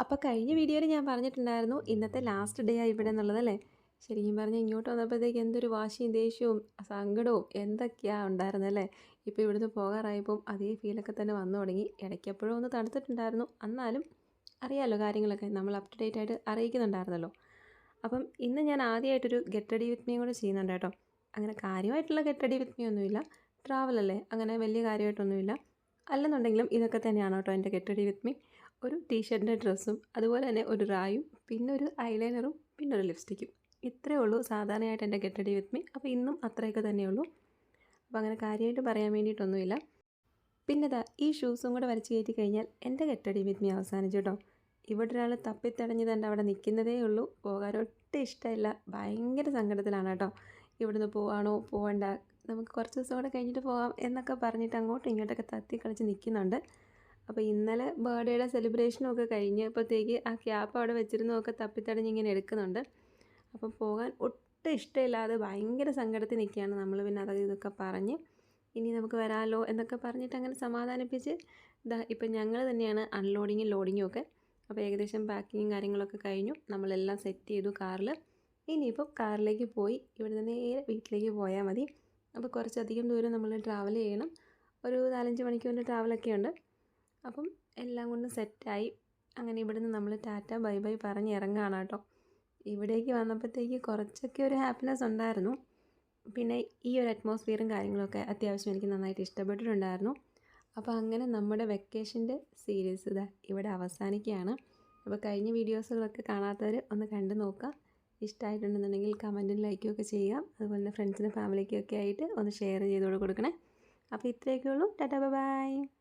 അപ്പോൾ കഴിഞ്ഞ വീഡിയോയിൽ ഞാൻ പറഞ്ഞിട്ടുണ്ടായിരുന്നു ഇന്നത്തെ ലാസ്റ്റ് ഡേ ആയി ഇവിടെ എന്നുള്ളതല്ലേ ശരിക്കും പറഞ്ഞാൽ ഇങ്ങോട്ട് വന്നപ്പോഴത്തേക്ക് എന്തൊരു വാശിയും ദേഷ്യവും സങ്കടവും എന്തൊക്കെയാണ് ഉണ്ടായിരുന്നല്ലേ ഇപ്പോൾ ഇവിടുന്ന് പോകാറായപ്പോൾ അതേ ഫീലൊക്കെ തന്നെ വന്നു തുടങ്ങി. ഇടയ്ക്കെപ്പോഴും ഒന്ന് തണുത്തിട്ടുണ്ടായിരുന്നു. എന്നാലും അറിയാമല്ലോ കാര്യങ്ങളൊക്കെ നമ്മൾ അപ് ടു ഡേറ്റ് ആയിട്ട് അറിയിക്കുന്നുണ്ടായിരുന്നല്ലോ. അപ്പം ഇന്ന് ഞാൻ ആദ്യമായിട്ടൊരു ഗെറ്റ് റെഡി വിത്ത് മീയും കൂടെ ചെയ്യുന്നുണ്ട് കേട്ടോ. അങ്ങനെ കാര്യമായിട്ടുള്ള ഗെറ്റ് റെഡി വിത്ത് മീ ഒന്നുമില്ല. ട്രാവലല്ലേ അങ്ങനെ വലിയ കാര്യമായിട്ടൊന്നുമില്ല. അല്ലെന്നുണ്ടെങ്കിലും ഇതൊക്കെ തന്നെയാണ് കേട്ടോ എന്റെ ഗെറ്റ് റെഡി വിത്ത് മീ ഒരു ടീഷർട്ടിന്റെ ഡ്രസ്സും അതുപോലെ തന്നെ ഒരു റായും പിന്നെ ഒരു ഐലൈനറും പിന്നെ ഒരു ലിപ്സ്റ്റിക്കും. ഇത്രയേ ഉള്ളൂ സാധാരണയായിട്ട് എന്റെ ഗെറ്റഡി വിത്ത് മീ. അപ്പോൾ ഇന്നും അത്രയൊക്കെ തന്നെയുള്ളൂ അപ്പോൾ അങ്ങനെ കാര്യമായിട്ട് പറയാൻ വേണ്ടിയിട്ടൊന്നുമില്ല. പിന്നെ ഇതാ ഈ ഷൂസും കൂടെ വരച്ച് കയറ്റി കഴിഞ്ഞാൽ എന്റെ ഗെറ്റഡി വിത്ത് മീ അവസാനിച്ചു കേട്ടോ. ഇവിടെ ഒരാൾ തപ്പിത്തടഞ്ഞ് തന്നെ അവിടെ നിൽക്കുന്നതേ ഉള്ളൂ. പോകാൻ ഒട്ടും ഇഷ്ടമില്ല. ഭയങ്കര സങ്കടത്തിലാണ് കേട്ടോ. ഇവിടുന്ന് പോവാണോ പോകണ്ട നമുക്ക് കുറച്ച് ദിവസം കൂടെ കഴിഞ്ഞിട്ട് പോകാം എന്നൊക്കെ പറഞ്ഞിട്ട് അങ്ങോട്ടും ഇങ്ങോട്ടൊക്കെ തത്തി കളിച്ച് നിൽക്കുന്നുണ്ട്. അപ്പോൾ ഇന്നലെ ബർത്ത്ഡേയുടെ സെലിബ്രേഷനൊക്കെ കഴിഞ്ഞപ്പോഴത്തേക്ക് ആ ക്യാപ്പ് അവിടെ വെച്ചിരുന്നതൊക്കെ തപ്പിത്തടഞ്ഞ് ഇങ്ങനെ എടുക്കുന്നുണ്ട്. അപ്പം പോകാൻ ഒട്ടും ഇഷ്ടമില്ലാതെ ഭയങ്കര സങ്കടത്തിൽ നിൽക്കുകയാണ് നമ്മൾ പിന്നെ അതൊക്കെ ഇതൊക്കെ പറഞ്ഞ്. ഇനി നമുക്ക് വരാമല്ലോ എന്നൊക്കെ പറഞ്ഞിട്ട് അങ്ങനെ സമാധാനിപ്പിച്ച് ഇതാ ഇപ്പം ഞങ്ങൾ തന്നെയാണ് അൺലോഡിങ്ങും ലോഡിങ്ങും ഒക്കെ. അപ്പോൾ ഏകദേശം പാക്കിങ്ങും കാര്യങ്ങളൊക്കെ കഴിഞ്ഞു. നമ്മളെല്ലാം സെറ്റ് ചെയ്തു കാറിൽ ഇനിയിപ്പോൾ കാറിലേക്ക് പോയി. ഇവിടെ നിന്ന് നേരെ വീട്ടിലേക്ക് പോയാൽ മതി. അപ്പോൾ കുറച്ചധികം ദൂരം നമ്മൾ ട്രാവൽ ചെയ്യണം. ഒരു നാലഞ്ച് മണിക്കൂറിന്റെ ട്രാവലൊക്കെ ഉണ്ട്. അപ്പം എല്ലാം കൊണ്ടും സെറ്റായി. അങ്ങനെ ഇവിടുന്ന് നമ്മൾ ടാറ്റ ബൈ ബൈ പറഞ്ഞ് ഇറങ്ങുകയാണ് കേട്ടോ. ഇവിടേക്ക് വന്നപ്പോഴത്തേക്ക് കുറച്ചൊക്കെ ഒരു ഹാപ്പിനെസ് ഉണ്ടായിരുന്നു. പിന്നെ ഈ ഒരു അറ്റ്മോസ്ഫിയറും കാര്യങ്ങളൊക്കെ അത്യാവശ്യം എനിക്ക് നന്നായിട്ട് ഇഷ്ടപ്പെട്ടിട്ടുണ്ടായിരുന്നു. അപ്പോൾ അങ്ങനെ നമ്മുടെ വെക്കേഷന്റെ സീരീസ് ഇതാ ഇവിടെ അവസാനിക്കുകയാണ്. അപ്പോൾ കഴിഞ്ഞ വീഡിയോസുകളൊക്കെ കാണാത്തവർ ഒന്ന് കണ്ടു നോക്കുക. ഇഷ്ടമായിട്ടുണ്ടെന്നുണ്ടെങ്കിൽ കമന്റും ലൈക്കും ഒക്കെ അതുപോലെ തന്നെ ഫ്രണ്ട്സിനും ഫാമിലിക്കും ഒക്കെ ആയിട്ട് ഒന്ന് ഷെയർ ചെയ്തോട് കൊടുക്കണേ. അപ്പോൾ ഇത്രയൊക്കെ ഉള്ളൂ. Tata bye.